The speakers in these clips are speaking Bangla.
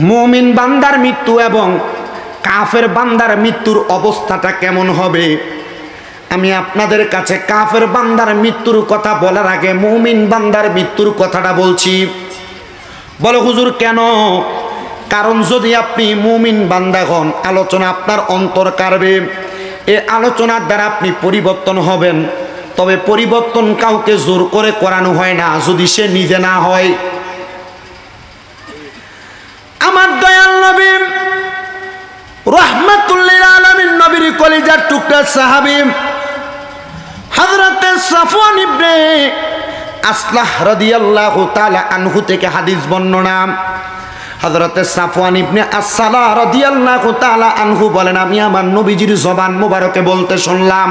মুমিন বান্দার মৃত্যু এবং কাফের বান্দার মৃত্যুর অবস্থাটা কেমন হবে? আমি আপনাদের কাছে কাফের বান্দার মৃত্যুর কথা বলার আগে মুমিন বান্দার মৃত্যুর কথাটা বলছি। বলো, হুজুর, কেন? কারণ যদি আপনি মুমিন বান্দা হন, আলোচনা আপনার অন্তর কাড়বে। এ আলোচনার দ্বারা আপনি পরিবর্তন হবেন। তবে পরিবর্তন কাউকে জোর করে করানো হয় না। যদি সে নিজে না হয় আমার দয়াল নবী, রহমাতুল্লিল আলমিন নবীর কলিজার টুকরা সাহাবি হযরতে সাফওয়ান ইবনে আসলাহ রাদিয়াল্লাহু তাআলা আনহু থেকে হাদিস বর্ণনা। হযরতে সাফওয়ান ইবনে আসসালা রাদিয়াল্লাহু তাআলা আনহু বলেন, আমি আমার নবীজির জবান মোবারকে বলতে শুনলাম।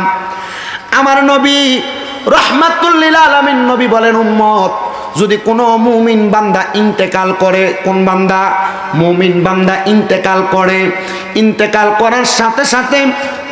আমার নবী রহমাতুল্লিল আলামিন নবী বলেন, উম্মত যদি কোনো মুমিন বান্দা ইন্তেকাল করে, কোন বান্দা? মুমিন বান্দা ইন্তেকাল করে। ইন্তেকাল করার সাথে সাথে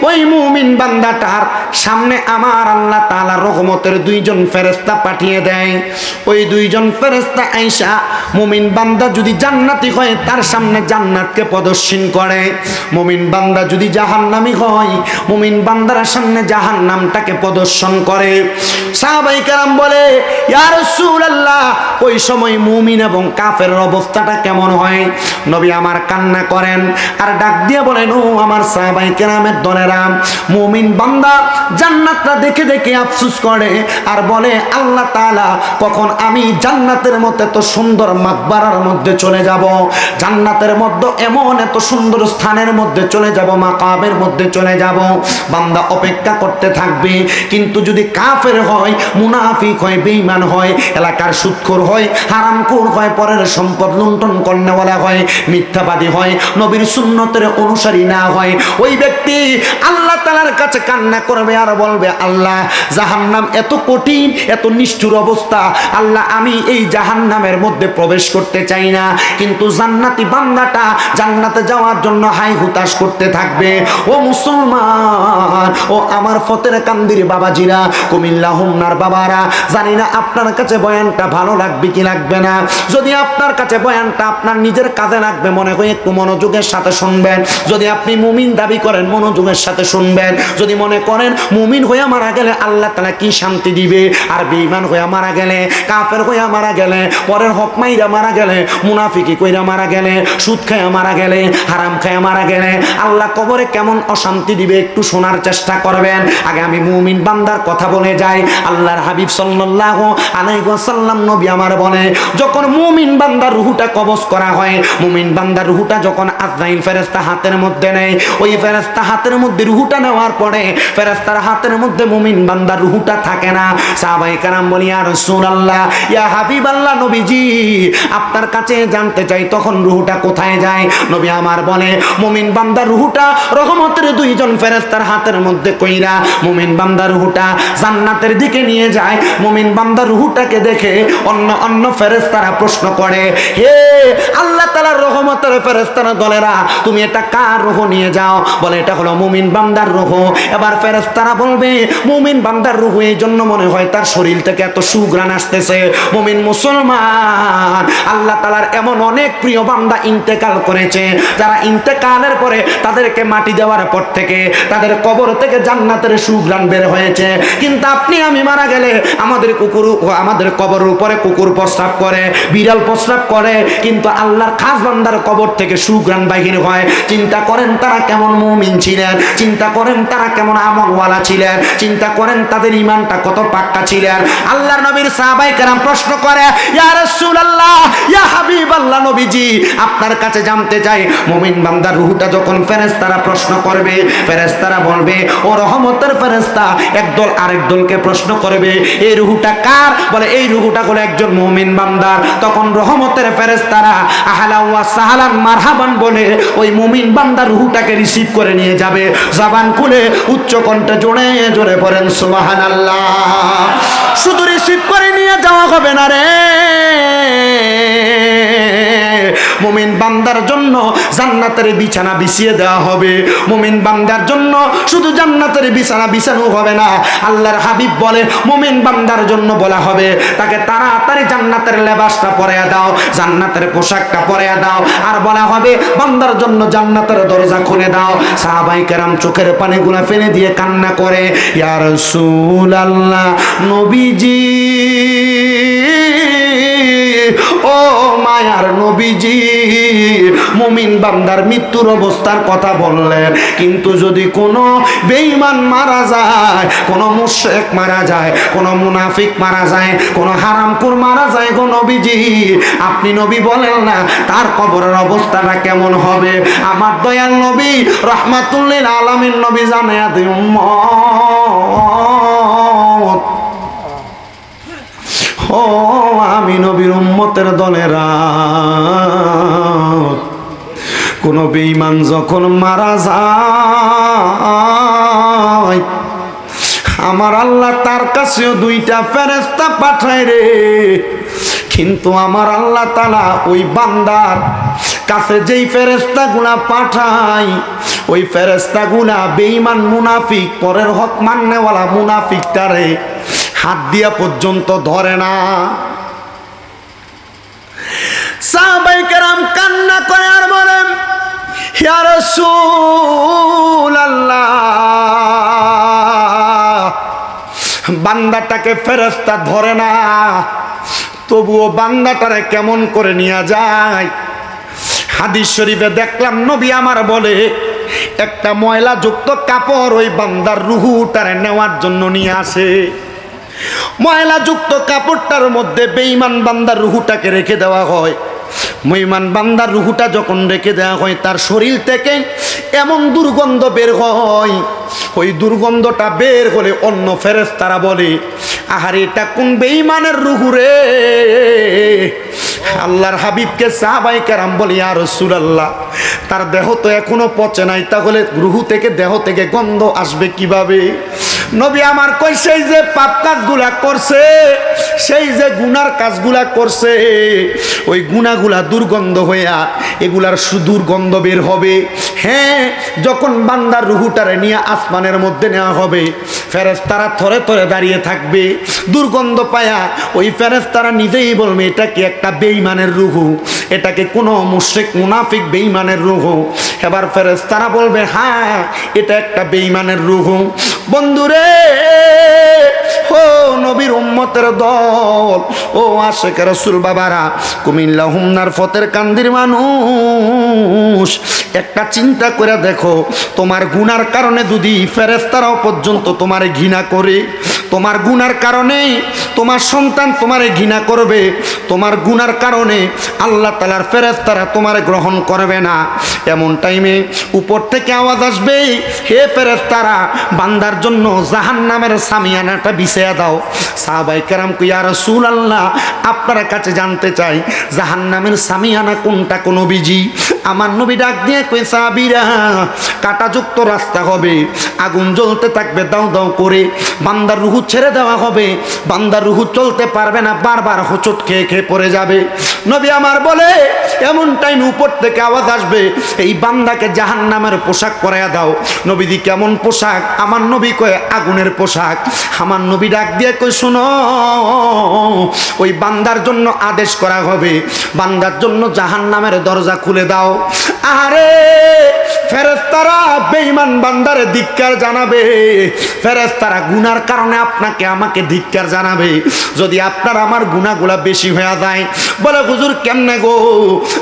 ওই মুমিন বান্দাটার সামনে আমার আল্লাহ তাআলা রহমতের দুইজন ফেরেস্তা পাঠিয়ে দেয়। ওই দুইজন ফেরেস্তা আইসা মুমিন বান্দা যদি জান্নাতি হয়, তার সামনে জান্নাতকে প্রদর্শন করে। মুমিন বান্দা যদি জাহান্নামি হয়, মুমিন বান্দার সামনে জাহান্নামটাকে প্রদর্শন করে। সাহাবাই কারাম বলে রাসূলুল্লাহ, ওই সময় মুমিন এবং কাফের অবস্থাটা কেমন হয়? নবী আমার কান্না করেন আর ডাক দিয়ে বলেন, ও আমার সাহাবাই কেরামের দলেরা মুমিন বান্দা জান্নাতটা দেখে দেখে আফসুস করে আর বলে, আল্লাহ তাআলা, কখন আমি জান্নাতের মতো এত সুন্দর মাকবারার মধ্যে চলে যাব? জান্নাতের মধ্যে এমন এত সুন্দর স্থানের মধ্যে চলে যাব মাকাবের মধ্যে চলে যাব। বান্দা অপেক্ষা করতে থাকবে। কিন্তু যদি কাফের হয়, মুনাফিক হয় বেইমান হয়, এলাকার সুৎখোর হয়, হারামখোর হয়, পরের সম্পদ লুণ্ঠন কর্নেওয়ালা হয়, মিথ্যাবাদী হয়, নবীর সুন্নতের অনুসারী না হয়, ওই ব্যক্তি আল্লাহ তালার কাছে কান্না করবে আর বলবে, আল্লাহ, জাহান্নাম এত কঠিন, এত নিষ্ঠুর অবস্থা। আল্লাহ, আমি এই জাহান্নামের মধ্যে প্রবেশ করতে চাই না। কিন্তু জান্নাতি বান্দাটা জান্নাতে যাওয়ার জন্য হাই হুতাশ করতে থাকবে। ও মুসলমান, ও আমার ফতের কান্দির বাবাজিরা, কুমিল্লা হুমনার বাবারা, জানি না আপনার কাছে বয়ানটা ভালো লাগবে কি লাগবে না। যদি আপনার কাছে বয়ানটা আপনার নিজের কাজে লাগবে, মনে হয় একটু মনোযোগের সাথে শুনবেন। যদি আপনি মুমিন দাবি করেন, মনোযোগের সাথে শুনবেন। যদি মনে করেন মুমিন হয়ে মারা গেলে আল্লাহ তালা কি শান্তি দিবে? আর বেঈমান হয়ে মারা গেলে, কাফের হয়ে মারা গেলে, পরের হক মাইরা মারা গেলে, মুনাফিকি কইরা মারা গেলে, সুদ খায়া মারা গেলে, হারাম খায়া মারা গেলে, আল্লাহ কবরে কেমন অশান্তি দিবে একটু শোনার চেষ্টা করবেন। আগে আমি মুমিন বান্দার কথা বলে যাই। আল্লাহর হাবিব সাল্লাল্লাহু আলাইহি ওয়াসাল্লাম নবী আমার বলে, যখন মুমিন বান্দার রুহুটা কবজ করা হয়, মুমিন বান্দার রুহুটা যখন আজরাইল ফেরেশতা হাতের মধ্যে নেয়, ওই ফেরেশতা হাতের মধ্যে রুহুটা নেওয়ার পরে ফেরেশতার হাতের মধ্যে মুমিন বান্দার রুহুটা থাকে না। সাহাবাই কারাম বলি আর রাসূলুল্লাহ, ইয়া হাবিবাল্লাহ নবীজি, আপনার কাছে জানতে চাই তখন রুহুটা কোথায় যায়? নবী আমার বলে, মুমিন বান্দার রুহুটা রহমতের দুইজন ফেরেশতার হাতের মধ্যে কইরা মুমিন বান্দার রুহুটা জান্নাতের দিকে নিয়ে যায়। মুমিন বান্দার রুহুটাকে দেখে অন্য অন্য ফেরেশতারা প্রশ্ন করে, হে আল্লাহ তাআলার রহমতের ফেরেস্তারা দলেরা, তুমি এটা কার রুহ নিয়ে যাও? বলে, এটা হলো মুমিন বান্দার রুহ। এবার ফেরেশতারা বলবে, মুমিন বান্দার রুহ এই জন্য মনে হয় তার শরীর থেকে এত সুগ্রাণ আসতেছে। মুমিন মুসলমান। আল্লাহ তাআলার এমন অনেক প্রিয় বান্দা ইন্তেকাল করেছে, যারা ইন্তেকালের পরে তাদেরকে মাটি দেওয়ার পর থেকে তাদের কবর থেকে জান্নাতের সুগ্রাণ বের হয়েছে। কিন্তু আপনি আমি মারা গেলে আমাদের কুকুর আমাদের কবরের উপরে কুকুর প্রস্রাব করে, বিড়াল প্রস্রাব করে, কিন্তু আল্লাহর খাস বান্দার কবর থেকে সুগ্রাণ বাহির হয়। চিন্তা করেন তারা কেমন মুমিন ছিলেন? চিন্তা করেন তারা কেমন আমলওয়ালা ছিলেন? চিন্তা করেন তাদের ইমানটা কত পাক্কা ছিলেন? আল্লাহর নবীর সাহাবাই কেরাম প্রশ্ন করে, ইয়া রাসূলুল্লাহ, ইয়া হাবিবাল্লাহ নবীজি, আপনার কাছে জানতে চাই, মুমিন বান্দার রুহটা যখন ফেরেশতারা প্রশ্ন করবে, ফেরেশতারা বলবে, ও রহমতের ফেরেশতা, একদল আরেক দলকে প্রশ্ন করবে, এই রুহুটা কার? বলে, এই রুহুটা হলো একজন মুমিন বান্দার। তখন রহমতের ফেরেশতারা আহলা ওয়া সাহালান মারহাবান বলে, ওই মুমিন বান্দার রুহুটাকে রিসিভ করে নিয়ে যাবে। জবান খুলে উচ্চ কণ্ঠে জোরে জোরে পড়েন সুবহানাল্লাহ। শুধু রিসিভ করে নিয়ে যাওয়া হবে না রে। মুমিন বান্দার জন্য জান্নাতের বিছানা বিছিয়ে দেওয়া হবে। মুমিন বান্দার জন্য শুধু জান্নাতের বিছানা বিছানো হবে না। আল্লাহর হাবিব বলে মুমিন বান্দার জন্য বলা হবে। তাকে তাড়াতাড়ি জান্নাতের লেবাসটা পরে দাও, জান্নাতের পোশাকটা পরে দাও। আর বলা হবে, বান্দার জন্য জান্নাতের দরজা খুলে দাও। সাহাবাই কেরাম চোখের পানিগুলা ফেলে দিয়ে কান্না করে ইয়ার সুল আল্লাহ নবীজি মায়ার নবীজি। মুমিন বান্দার মৃত্যুর অবস্থার কথা বললেন। কিন্তু যদি কোনো বেঈমান মারা যায়, কোনো মুশরিক মারা যায়, কোনো মুনাফিক মারা যায়, কোনো হারামকুর মারা যায় গো নবীজি, আপনি নবী বলেন না, তার কবরের অবস্থাটা কেমন হবে? আমার দয়াল নবী রহমাতুল্লিল আলামিন নবী জানায়া দিই উম্মত ও আমি নবীর উম্মতের দলেরা। কোন বেঈমান যখন মারা যায়, আমার আল্লাহ তার কাছেও দুইটা ফেরেস্তা পাঠায় রে। কিন্তু আমার আল্লাহ তালা ওই বান্দার কাছে যেই ফেরেস্তা গুলা পাঠাই ওই ফেরেস্তা গুলা বেঈমান মুনাফিক, পরের হক মান্যওয়ালা মুনাফিকটারে হাত দিয়া পর্যন্ত ধরে না। সাহাবাই কেরাম কান্না করে আর বলেন বান্দাটাকে ফেরেস্তা ধরে না। তবুও বান্দাটারে কেমন করে নিয়ে যায়? হাদিস শরীফে দেখলাম, নবী আমার বলে, একটা ময়লা যুক্ত কাপড় ওই বান্দার রুহুটারে নেওয়ার জন্য নিয়ে আসে। ময়লাযুক্ত কাপড়টার মধ্যে বেঈমান বান্দার রুহুটাকে রেখে দেওয়া হয়। মহিমান বান্দার রুহুটা যখন রেখে দেওয়া হয়, তার শরীর থেকে এমন দুর্গন্ধ বের হয়। ওই দুর্গন্ধটা বের হলে অন্য ফেরেস তারা বলে, আহারে, এটা কোন বেইমানের রুহু রে? আল্লাহর হাবিবকে সাহাবাই কেরাম বলি আর আল্লাহ তার দেহ তো এখনও পচে নাই, তাহলে রুহু থেকে দেহ থেকে গন্ধ আসবে কীভাবে? নবী আমার কই সেই যে পাপ কাজগুলা করছে, সেই যে গুনার কাজগুলা করছে, ওই গুনাগুলা দুর্গন্ধ হইয়া এগুলার সুদুর্গন্ধ বের হবে। হ্যাঁ যখন বান্দার রুহুটারে নিয়ে আসমানের মধ্যে নেওয়া হবে ফেরেস্তারা থরে থরে দাঁড়িয়ে থাকবে। দুর্গন্ধ পায়া ওই ফেরেস্তারা নিজেই বলবে, এটা কি একটা বেইমানের রুহু? এটাকে কোনো মুশ্রিক, মুনাফিক বেইমানের রুহু? এবার ফেরেস্তারা বলবে হ্যাঁ এটা একটা বেইমানের রুহু। বন্ধুরে ও নবীর উম্মতের দল ও আশেখ রসুল বাবারা কুমিল্লা হুমনার ফতের কান্দির মানুষ একটা চিন্তা করে দেখো, তোমার গুনার কারণে যদি ফেরেস্তারাও পর্যন্ত তোমার ঘৃণা করে, তোমার গুনার কারণে তোমার সন্তান তোমারে ঘৃণা করবে, তোমার গুনার কারণে আল্লাহ তালার ফেরেস্তারা তোমারে গ্রহণ করবে না। এমন টাইমে উপর থেকে আওয়াজ আসবে হে ফেরেস্তারা বান্দার জন্য জাহান নামের সামিয়ানাটা বিছিয়ে দাও। সাহাবাই কেরাম কুইয়া রসুল আল্লাহ আপনার কাছে জানতে চাই জাহান নামের সামিয়ানা কোনটা কোনো বিজি আমার নবী ডাক দিয়ে সাবিরা কাটাযুক্ত রাস্তা হবে। আগুন জ্বলতে থাকবে, দাও দাও করে। বান্দার রুহু ছেড়ে দেওয়া হবে। বান্দার রুহু চলতে পারবে না, বারবার হোঁচট খেয়ে খেয়ে পড়ে যাবে। নবী আমার বলে, এমন টাইম উপর থেকে আওয়াজ আসবে। এই বান্দাকে জাহান নামের পোশাক পরাইয়া দাও। নবীদি কেমন পোশাক? আমার নবী কয়ে, আগুনের পোশাক। আমার নবী ডাক দিয়ে কই শোনো, ওই বান্দার জন্য আদেশ করা হবে। বান্দার জন্য জাহান নামের দরজা খুলে দাও। আরে ফেরেস্তারা বেঈমান বান্দারে ধিক্কার জানাবে। ফেরেস্তারা গুনার কারণে আপনাকে, আমাকে ধিক্কার জানাবে। যদি আপনার আমার গুনাগুলা বেশি হয়ে যায়, বলে, হুজুর, কেমনে গো?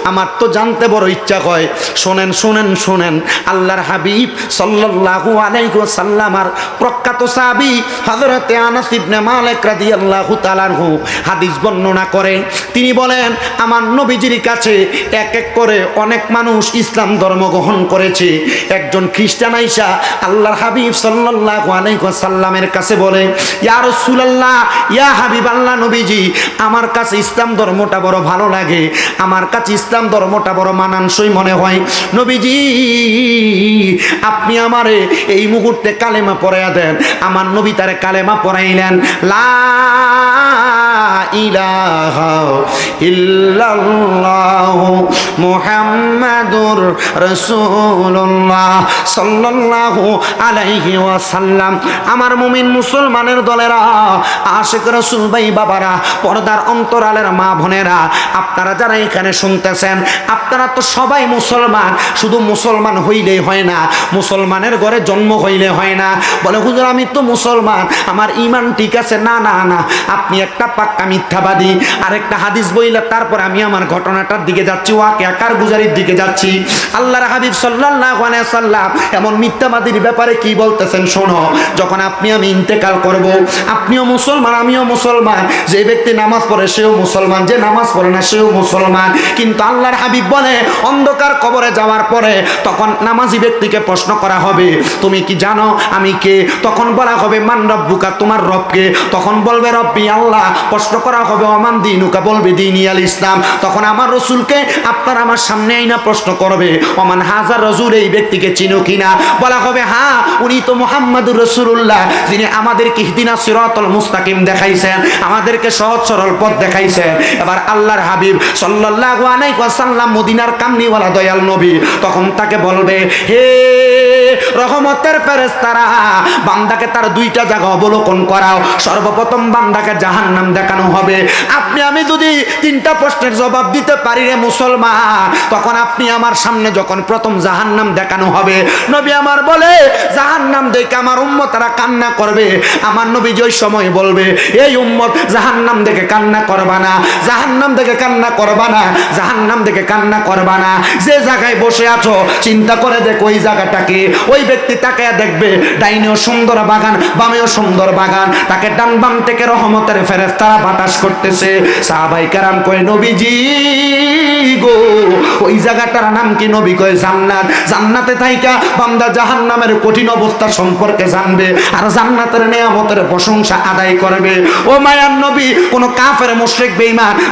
আমার তো জানতে বড় ইচ্ছা হয়। শোনেন শোনেন শোনেন, আল্লাহর হাবিব সাল্লাল্লাহু আলাইহি সাল্লামার প্রখ্যাত সাহাবী হযরতে আনাস ইবনে মালিক রাদিয়াল্লাহু তাআলাহু হাদিস বর্ণনা করে। তিনি বলেন, আমার নবীজির কাছে এক এক করে অনেক মানুষ ইসলাম ধর্ম গ্রহণ করেছে। একজন খ্রিস্টান আইসা আল্লাহর হাবিব সাল্লাল্লাহু আলাইহি সাল্লামের কাছে বলে, ইয়া রাসূলুল্লাহ, ইয়া হাবিব আল্লাহ নবীজি, আমার কাছে ইসলাম ধর্মটা বড় ভালো লাগে। আমার কাছে ইসলাম ধর্মটা বড় মানানসই মনে হয়। নবীজি, আপনি আমারে এই মুহূর্তে কালেমা পড়াইয়া দেন। আমার নবী তারে কালেমা পড়াইলেন। লা মুহাম্মাদুর সাল্লাল্লাহু আলাইহি ওয়াসাল্লাম। আমার মুমিন মুসলমানের দলেরা, আশিক রাসূল ভাই বাবারা, পর্দার অন্তরালের মা বোনেরা, আপনারা যারা এখানে শুনতেছেন, আপনারা তো সবাই মুসলমান। শুধু মুসলমান হইলেই হয় না, মুসলমানের ঘরে জন্ম হইলে হয় না। বলে, হুজুর, আমি তো মুসলমান, আমার ইমান ঠিক আছে? না না না, আপনি একটা পাক্কা মিথ্যাবাদী, আরেকটা হাদিস বইলে তারপর আমি আমার ঘটনাটার দিকে যাচ্ছি ওয়াকে আকার গুজারির দিকে যাচ্ছি। আল্লাহর হাবিব সাল্লাল্লাহু আলাইহি সাল্লাম এমন মিথ্যাবাদীর ব্যাপারে কি বলতেছেন শোনো, যখন আপনি আমি ইন্তেকাল করব, আপনিও মুসলমান, আমিও মুসলমান, যে ব্যক্তি নামাজ পড়ে সেও মুসলমান, যে নামাজ পড়ে না সেও মুসলমান। কিন্তু আল্লাহর হাবিব বলে, অন্ধকার কবরে যাওয়ার পরে তখন নামাজি ব্যক্তিকে প্রশ্ন করা হবে, তুমি কি জানো আমি কে? তখন বলা হবে, মান রব্বুকা, তোমার রবকে। তখন বলবে, রব্বি আল্লাহ। প্রশ্ন করা হবে অমান দিনুকা বলবে দিন আল ইসলাম। তখন আমার রসুলকে আপনার আমার সামনে আইনা প্রশ্ন করবে অমান হাজার রসুল এই ব্যক্তিকে চিনো কিনা? বলা হবে হ্যাঁ উনি তো মোহাম্মদুর রসুল্লাহ যিনি আমাদেরকে হিদিনা সিরাতুল মুস্তাকিম দেখাইছেন, আমাদেরকে সহজ সরল পথ দেখাইছেন। এবার আল্লাহর হাবিব সাল্লাল্লাহু আলাইহি ওয়াসাল্লাম মদিনার কামনিওয়ালা দয়াল নবী তখন তাকে বলবে, হে রহমতের ফেরেশতারা, বান্দাকে তার দুইটা জায়গা অবলোকন করাও। সর্বপ্রথম বান্দাকে জাহান্নাম দেখানো হবে। আপনি, আমি যদি তিনটা প্রশ্নের জবাব দিতে পারি রে মুসলমান, তখন আপনি আমার সামনে যখন প্রথম জাহান্নাম দেখানো হবে, নবী আমার বলে, জাহান্নাম দেখে আমার উম্মত তারা কান্না করবে। আমার নবী যে সময় বলবে, এই উম্মত জাহান্নাম দেখে কান্না করবা না, জাহান্নাম দেখে কান্না করবা না, জাহান্নাম দেখে কান্না করবা না। যে জায়গায় বসে আছো, চিন্তা করে দেখো ওই জায়গাটাকে ওই ব্যক্তি তাকে দেখবে, ডাইনেও সুন্দর বাগান, বামেও সুন্দর বাগান। তাকে ডান বাম থেকে রহমতের ফেরেস্তারা বাতাস করতেছে। সাহাবাই কারাম কয়, নবীজি গো। ওই জায়গাটার নাম কি নবী কয় জান্নাত? জান্নাতে থাইকা বান্দা কঠিন অবস্থা সম্পর্কে জানবে আর জান্নাতের প্রশংসা আদায় করবে। ও মায়ার নবী, কোন কাফের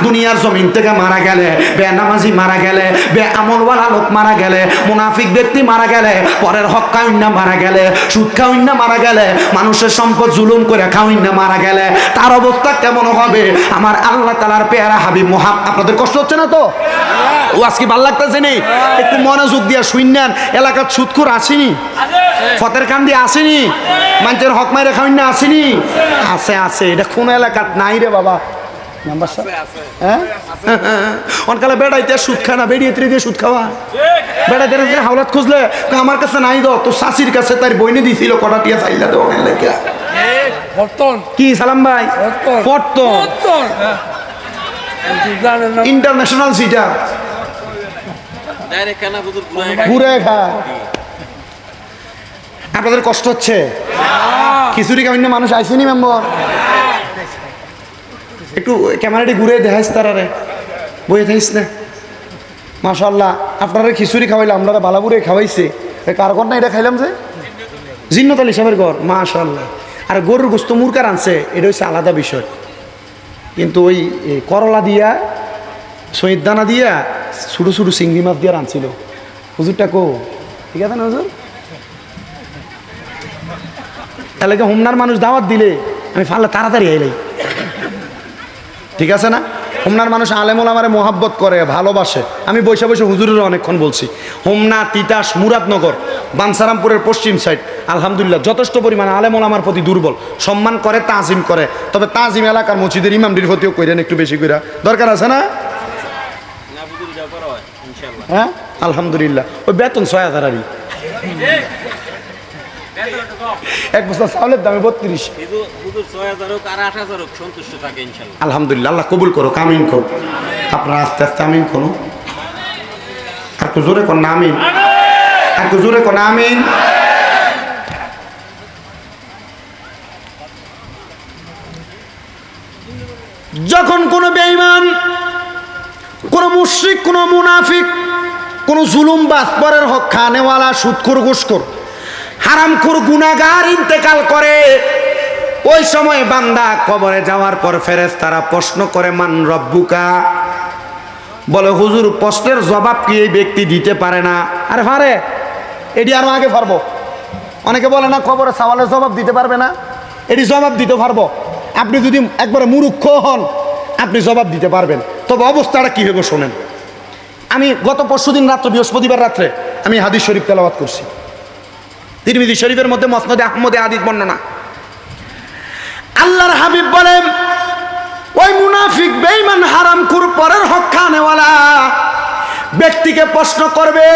দুনিয়ার জমিন থেকে মারা গেলে মারা গেলে বে আমলওয়ালা লোক মারা গেলে, মুনাফিক ব্যক্তি মারা গেলে, পরের হক খাউন্না মারা গেলে, সুদ খাউন্না মারা গেলে, মানুষের সম্পদ জুলুম করে খাউন্না মারা গেলে, তার অবস্থা কেমন হবে? আমার আল্লাহ তালার পেয়ারা হাবিব মোহাম আপনাদের কষ্ট হচ্ছে না তো? ও আজকে ভালো লাগতেছে নি? একটু মনোযোগ দিয়া শুনলেন এলাকার সুদকুর আসেনি? ফতের কান্দি আসেনি? মানুষের হক মাইরে খাউন্না আসেনি? আছে আছে। এটা কোন এলাকার? নাই রে বাবা। নাম্বার হ্যাঁ? অনকালে বেড়াইতে সুদ খা না। বেরিয়ে দিয়ে সুদ খাওয়া। বেড়াইতে যে হাওলাত খুঁজলে আমার কাছে নাই দো তো শাশির কাছে তার বইনে দিছিল কটা টিয়া চাইলা তো কি সালাম ভাই? পর্তন পড়তো বর্তন জানেন না ইন্টারন্যাশনাল সিটা ঘুরে ঘুরে খা। আপনাদের কষ্ট হচ্ছে? খিচুড়ি কামিন্য মানুষ আইসেনি মেম্বর? একটু ক্যামেরাটি ঘুরে দেখাইস তারা রে বইয়ে থাকিস না। মাশাল্লাহ আপনারা খিচুড়ি খাওয়াইলে আমরা বালাপুরে খাওয়াইছে। কার ঘর না এটা খাইলাম যে? জিন্নতাল হিসাবের ঘর মাশাল্লাহ আর গরুর গোস্ত মুরকার আনছে, এটা হচ্ছে আলাদা বিষয়। কিন্তু ওই করলা দিয়া শহীদ দানা দিয়া, ছোটো ছোটো চিংড়ি মাছ দিয়ে রানছিল হুজুরটা কো? ঠিক আছে না হুজুর? তাহলে হোমনার মানুষ দাওয়াত দিলে? আমি ফালে তাড়াতাড়ি আইলাই। ঠিক আছে না? হোমনার মানুষ আলেমুল আমারে মোহাব্বত করে, ভালোবাসে। আমি বৈশা বৈশা হুজুরের অনেকক্ষণ বলছি। হোমনা, তিতাস, মুরাদনগর, বানসারামপুরের পশ্চিম সাইড আলহামদুলিল্লাহ, যথেষ্ট পরিমাণে আলেমুল আমার প্রতি দুর্বল। সম্মান করে, তাজিম করে। তবে তাজিম এলাকার মসজিদের ইমামটির প্রতিও কইরেন একটু বেশি করে দরকার আছে না? হ্যাঁ? আলহামদুলিল্লাহ। ওই বেতন ছয় হাজার আরই। এক বছর চাউলের দামে বত্রিশ। হুজুর হুজুর ছয় হাজার হোক আর আট হাজার হোক সন্তুষ্ট থাকে আলহামদুলিল্লাহ আল্লাহ কবুল করো কামিন করো আপনারা আস্তে আস্তে আমিন করো আর একটু জোরে কর না আমিন। আর একটু জোরে কর না আমিন। যখন কোনো বেঈমান কোনো মুশ্রিক কোনো মুনাফিক কোনো জুলুম বাসপরের হক খানেওয়ালা সুৎখোর ঘুষখোর হারামখোর গুনাগার ইন্তেকাল করে। ওই সময় বান্দা কবরে যাওয়ার পর ফেরেস তারা প্রশ্ন করে, মান রব্বুকা? বলে, হুজুর, প্রশ্নের জবাব কি এই ব্যক্তি দিতে পারে না? আরে পারে এটি আরও আগে পারব অনেকে বলে না খবরে সওয়ালের জবাব দিতে পারবে না। এটি জবাব দিতে পারব আপনি যদি একবারে মুরুক্ষ হন, আপনি জবাব দিতে পারবেন। তবে অবস্থাটা কী হবে শোনেন। আমি গত পরশু দিন রাত্র, বৃহস্পতিবার রাত্রে, আমি হাদিস শরীফ তেলাওয়াত করছি। তিরমিজি শরীফের মধ্যে মসনদে আহমদে হাদিস বর্ণনা। আল্লাহর হাবিব বলেন, ওই মুনাফিক বেঈমান হারাম কুর পরের হক ব্যক্তিকে প্রশ্ন করবে,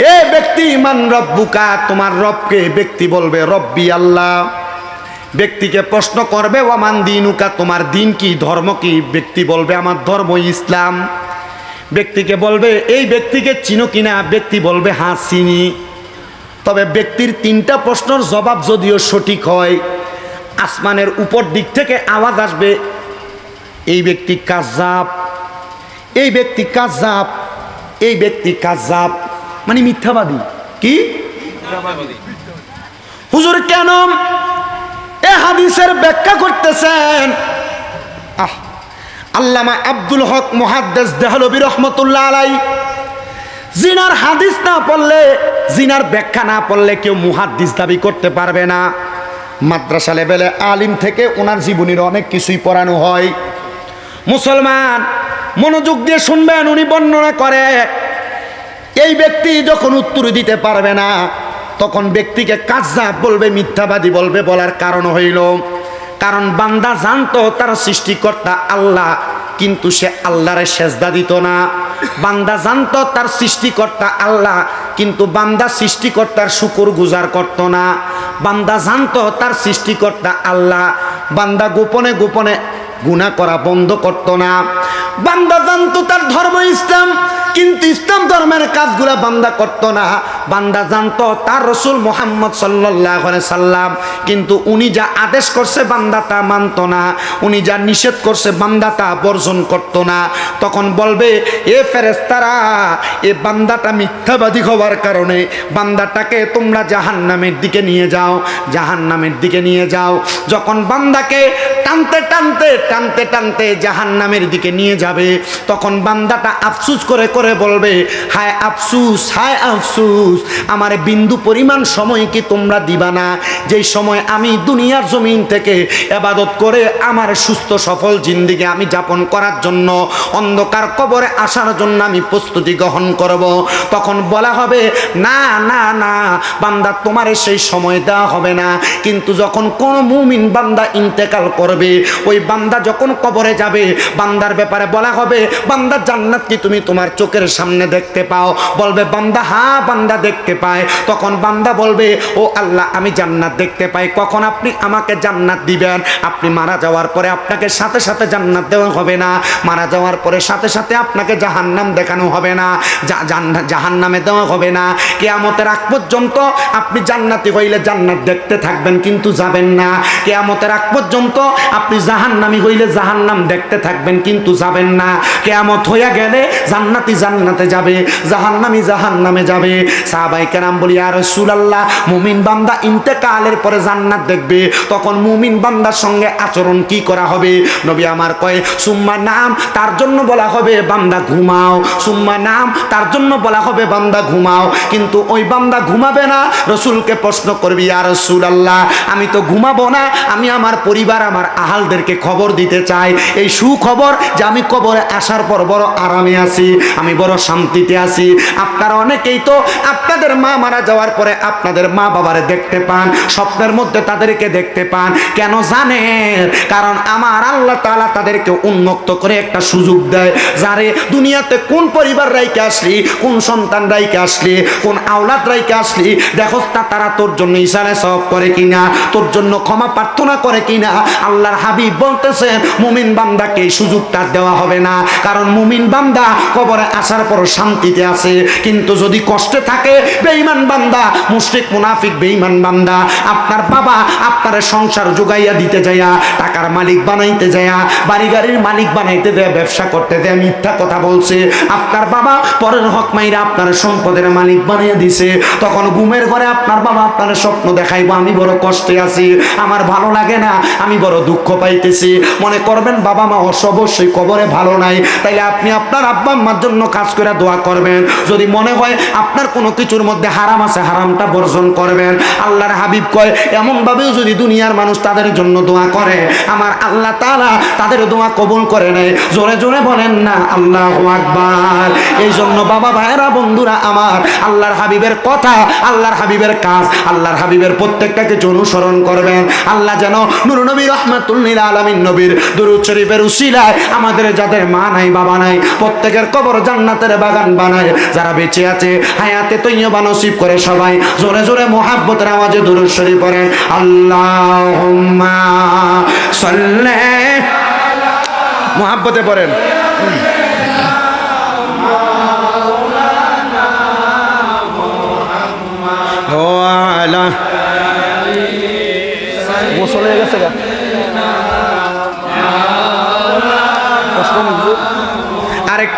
এ ব্যক্তি মান রব্বুকা? তোমার রবকে ব্যক্তি বলবে, রব্বি আল্লাহ। ব্যক্তিকে প্রশ্ন করবে, ওয়ামান দিনুকা? তোমার দিন কি, ধর্ম কি? ব্যক্তি বলবে, আমার ধর্ম ইসলাম। ব্যক্তিকে বলবে, এই ব্যক্তিকে চিনো কিনা? ব্যক্তি বলবে হ্যাঁ চিনি। তবে ব্যক্তির তিনটা প্রশ্নের জবাব যদিও সঠিক হয় আসমানের উপর দিক থেকে আওয়াজ আসবে এই ব্যক্তি কাজাব এই ব্যক্তি কাজাব এই ব্যক্তি কাজাব মানে মিথ্যাবাদী। কি? হুজুর কেন? এ হাদিসের ব্যাখ্যা করতেছেন। আহ আল্লামা আব্দুল হক মহাদ্দেস দেহলবী রহমতুল্লাহ আলাই জিনার হাদিস না পড়লে জিনার ব্যাখ্যা না পড়লে কেউ মুহাদ্দিস দাবি করতে পারবে না। মাদ্রাসা লেভেলে আলিম থেকে ওনার জীবনীর অনেক কিছুই পড়ানো হয়। মুসলমান, মনোযোগ দিয়ে শুনবেন, উনি বর্ণনা করে, এই ব্যক্তি যখন উত্তর দিতে পারবে না, তখন ব্যক্তিকে কাজাব বলবে, মিথ্যাবাদী বলবে বলার কারণ হইল, কারণ বান্দা জানতো তার সৃষ্টিকর্তা আল্লাহ, কিন্তু সে আল্লাহরে সেজদা দিত না। বান্দা জানতো তার সৃষ্টিকর্তা আল্লাহ কিন্তু বান্দা সৃষ্টিকর্তার শুকুর গুজার করত না। বান্দা জানত তার সৃষ্টিকর্তা আল্লাহ। বান্দা গোপনে গোপনে গুণা করা বন্ধ করত না। বান্দা জানত তার ধর্ম ইসলাম, কিন্তু ইসলাম ধর্মের কাজগুলা বান্দা করত না। বান্দা জানতো তার রসুল মোহাম্মদ সাল্লাহ সাল্লাম, কিন্তু উনি যা আদেশ করছে বান্দা তা মানত না। উনি যা নিষেধ করছে বান্দা তা বর্জন করত না। তখন বলবে, এ ফেরেস্তারা এ বান্দাটা মিথ্যাবাদী হওয়ার কারণে বান্দাটাকে তোমরা জাহান নামের দিকে নিয়ে যাও জাহান নামের দিকে নিয়ে যাও। যখন বান্দাকে টানতে টানতে টানতে টানতে জাহান নামের দিকে নিয়ে যাবে, তখন বান্দাটা আফসুস করে করে বলবে, হায় আফসুস হায় আফসুস আমার বিন্দু পরিমাণ সময় কি তোমরা দিবা না? যেই সময় আমি দুনিয়ার জমিন থেকে এবাদত করে আমার সুস্থ সফল জিন্দিগি আমি যাপন করার জন্য অন্ধকার কবরে আসার জন্য আমি প্রস্তুতি গ্রহণ করব। তখন বলা হবে, না না না, বান্দা, তোমারে সেই সময় দেওয়া হবে না। কিন্তু যখন কোন মুমিন বান্দা ইন্তেকাল করবে, ওই বান্দা যখন কবরে যাবে, বান্দার ব্যাপারে বলা হবে, বান্দা, জান্নাত কি তুমি তোমার চোখের সামনে দেখতে পাও? বলবে, বান্দা হা বান্দা দেখতে পায়। তখন বান্দা বলবে, ও আল্লাহ, আমি জান্নাত দেখতে পাই। কখন আপনি আমাকে জান্নাত দিবেন? আপনি মারা যাওয়ার পরে আপনাকে সাথে সাথে জান্নাত দেওয়া হবে না। মারা যাওয়ার পরে সাথে সাথে আপনাকে জাহান্নাম দেখানো হবে না। জাহান্নামে দেওয়া হবে না। কেয়ামতের আগ পর্যন্ত আপনি জান্নাতি হইলে জান্নাত দেখতে থাকবেন, কিন্তু যাবেন না। কেয়ামতের আগ পর্যন্ত আপনি জাহান্নামি হইলে জাহান্নাম দেখতে থাকবেন, কিন্তু যাবেন না। কেয়ামত হইয়া গেলে জান্নাতি জান্নাতে যাবে, জাহান্নামি জাহান্নামে যাবে। সাহাবাই বলি আর সুলাল্লাহ মুমিন বান্দা ইন্তেকালের পরে জান্নাত দেখবে। তখন মুমিন বান্দার সঙ্গে আচরণ কি করা হবে? নবী আমার সুম্মা নাম, তার জন্য বলা হবে বান্দা ঘুমাও। সুম্মা নাম, তার জন্য বলা হবে বান্দা ঘুমাও। কিন্তু ওই বান্দা ঘুমাবে না। রসুলকে প্রশ্ন করবি আর আমি তো ঘুমাবো না। আমি আমার পরিবার, আমার আহালদেরকে খবর দিতে চাই। এই সুখবর যে আমি কবরে আসার পর বড় আরামে আছি, আমি বড় শান্তিতে আছি। আপনারা অনেকেই তো আপনাদের মা মারা যাওয়ার পরে আপনাদের মা বাবারে দেখতে পান, স্বপ্নের মধ্যে তাদেরকে দেখতে পান। কেন জানেন? কারণ আমার আল্লাহ তালা তাদেরকে উন্মুক্ত করে একটা সুযোগ দেয়, যারে দুনিয়াতে কোন পরিবার রাইকে আসলি, কোন সন্তান রাইকে আসলি, কোন আওলাদ রাইকে আসলি, দেখো তারা তোর জন্য ইশারে সব করে কিনা, তোর জন্য ক্ষমা প্রার্থনা করে কিনা। আল্লাহর হাবিব বলতেছেন, মুমিন বান্দাকে এই সুযোগটা দেওয়া হবে না। কারণ মুমিন বান্দা কবরে আসার পর শান্তিতে আছে, কিন্তু যদি কষ্টে থাকে বেঈমান বান্দা, মুশরিক, মুনাফিক, বেঈমান বান্দা। আপনার বাবা আপনার সংসার যোগাইয়া দিতে যাইয়া, টাকার মালিক বানাইতে যাইয়া বাড়ি গাড়ির মালিক বানাইতে দেয়া ব্যবসা করতে দেয়া মিথ্যা কথা বলছে। আপনার বাবা পরের হক মাইরা আপনার সম্পদের মালিক বানিয়ে দিছে। তখন ঘুমের ঘরে আপনার বাবা আপনার স্বপ্ন দেখাইবো, আমি বড় কষ্টে আছি, আমার ভালো লাগে না, আমি বড় দুঃখ পাইতেছি। মনে করবেন, বাবা মা অবশ্যই কবরে ভালো নাই। তাইলে আপনি আপনার আব্বা আম্মার জন্য কাজ করে দোয়া করবেন। যদি মনে হয় আপনার কোনো কিছুর মধ্যে হারাম আছে, হারামটা বর্জন করবেন। আল্লাহর হাবিব কয়, এমনভাবেও যদি দুনিয়ার মানুষ তাদের জন্য দোয়া করে, আমার আল্লাহ তাআলা তাদের দোয়া কবুল করে নেয়। জোরে জোরে বলেন না, আল্লাহ আকবার। এই জন্য বাবা ভাইয়েরা, বন্ধুরা আমার, আল্লাহর হাবিবের কথা, আল্লাহর হাবিবের কাজ, আল্লাহর হাবিবের প্রত্যেকটা কিছু অনুসরণ করবেন। আল্লাহ যেন নুর নবী রহমাতুল্লিল আলমিন নবীর দুরুদ শরীফের উসিলায় আমাদের যাদের মা নাই, বাবা নাই, প্রত্যেকের কবর জান্নাতের বাগান বানায়, যারা বেঁচে আছে, হায়াতে তৈয়বা নসিব করে সবাই জোরে জোরে মোহাব্বতের আওয়াজে দুরুদ শরীফ পড়েন। আল্লাহুম্মা সাল্লি মোহাব্বতে পড়েন। ও আলা। গোসল হয়ে গেছে গা। আর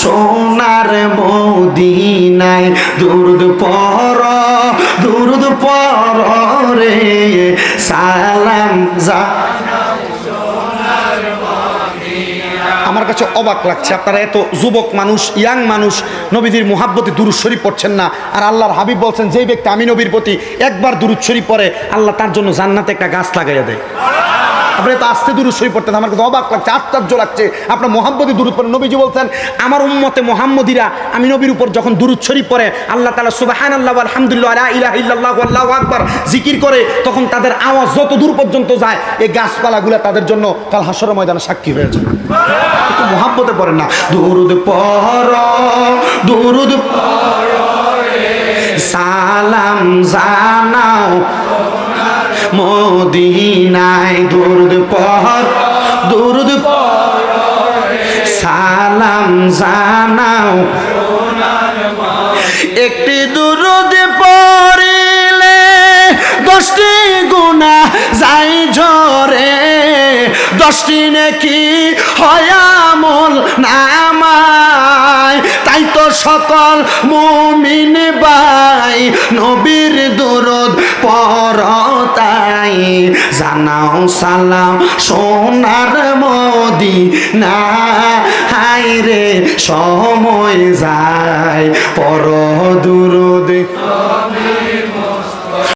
সোনার মদিনায় দুরুদ পর দুরুদ পর রে, সালাম যা। আমার কাছে অবাক লাগছে, আপনারা এত যুবক মানুষ, ইয়াং মানুষ নবীদের মোহাব্বতে দুরুদ শরীফ পড়ছেন না। আর আল্লাহর হাবিব বলছেন, যেই ব্যক্তি আমি নবীর প্রতি একবার দুরুদ শরীফ পড়ে, আল্লাহ তার জন্য জান্নাতে একটা গাছ লাগাইয়া দেয়। আপনি তো আস্তে দূর শরীফ পড়তেন আমার কাছে অবাক লাগছে, আশ্চর্য লাগছে। আপনার মোহাম্মদী দূরত পড়েন নবীজি বলছেন, আমার উম্মতে মোহাম্মদিরা, আমি নবীর উপর যখন দুরুদ শরীফ পড়ে, আল্লাহ তালা সুবাহান আল্লাহ আলহামদুলিল্লাহ আলা ইলাহ ইল্লাল্লাহ আল্লাহ আকবার জিকির করে, তখন তাদের আওয়াজ যত দূর পর্যন্ত যায় এই গাছপালাগুলো তাদের জন্য কাল হাসর ময়দানে সাক্ষী হয়ে যায়। একটু মোহাব্বতে পড়েন না। দুরুদ পর সালাম জানাও মদিনায় দুরুদ পর দুরুদ সালাম জানাও। একটি দুরুদ পড়িলে দশটি গুণা যাই ঝরে। দশটি নাকি হয়ামল নামায়। তাই তো সকল মুমিন বাই নবীর দুরুদ পরতাই জানাও সালাম সোনার মোদি না হাই রে সময় যায় পর দুরুদ